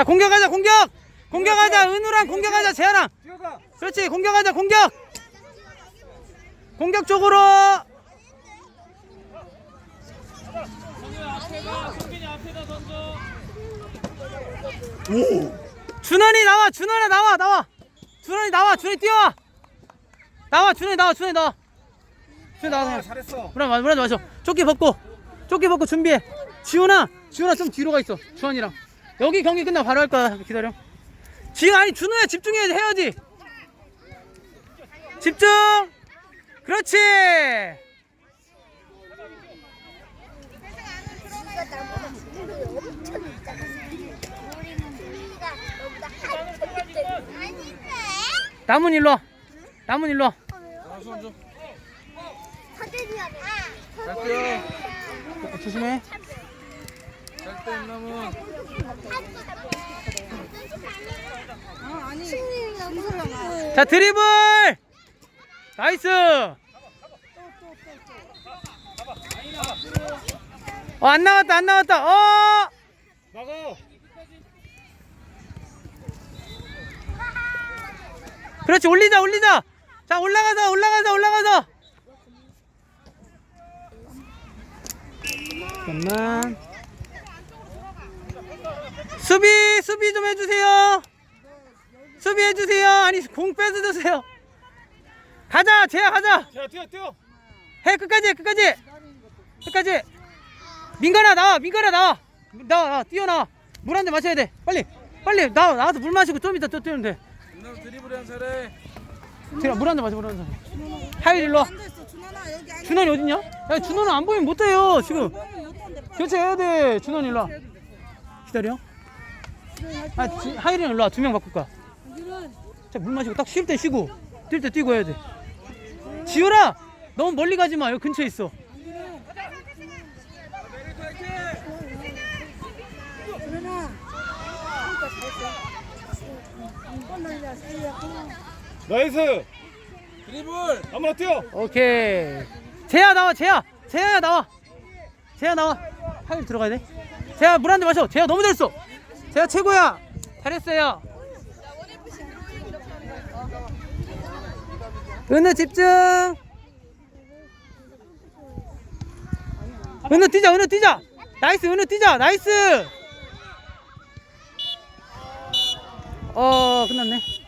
자 공격하자 공격 공격하자 은우랑 공격하자 재현아. 그렇지 공격하자 공격 공격 쪽으로 준원이 나와 준원아 나와 나와 준원이 나와 준원이 뛰어와 나와 준원이 나와 준원이 나와 준원이 나와 아, 잘했어. 물안 마셔, 물안 마셔. 조끼 벗고, 조끼 벗고 준비해. 지훈아, 지훈아 좀 뒤로 가 있어. 주원이랑. 여기 경기 끝나 바로 할 거야. 기다려. 지금 아니 준호야 집중해 해야지. 집중. 그렇지. 남은 일로. 와. 남은 일로. 와. 아, 조심해. 아니. 자 드리블. 나이스. 어, 안 나왔다, 안 나왔다. 어. 막어. 그렇지 올리자 올리자 자 올라가서 올라가서 올라가서 잠깐만 수비 수비 좀 해주세요 수비 해주세요 아니 공 뺏어주세요 가자 재야 가자 자, 뛰어, 뛰어. 해 끝까지 해, 끝까지 끝까지 민간아 나와 민간아 나와 나와 나와 뛰어나와 물 한 잔 마셔야 돼 빨리 빨리 나와 나와서 물 마시고 좀 이따 또 뛰면 돼 임남 드리블 한 차례. 들어 물한 잔 마셔 물한 잔. 하일 일로 와. 앉아있어 준원아 여기 앉아 준원이 어딨냐? 야 준원은 안 보이면 못 해요 지금. 교체해야 돼. 준원이 일로 와. 기 다려. 아 지, 하일이는 일로 와. 두 명 바꿀까? 자 물 마시고 딱 쉴 때 쉬고 뛸 때 뛰고 해야 돼. 지효라 너무 멀리 가지 마. 여기 근처에 있어. 나이스. 드리블. 아무나 뛰어. 오케이. 재야 나와. 재야. 재야 나와. 재야 나와. 하일 들어가야 돼. 재야 물한잔 마셔. 재야 너무 잘했어. 재야 최고야. 잘했어요. 은우 집중. 은우 뛰자. 은우 뛰자. 나이스. 은우 뛰자. 나이스. 어 끝났네.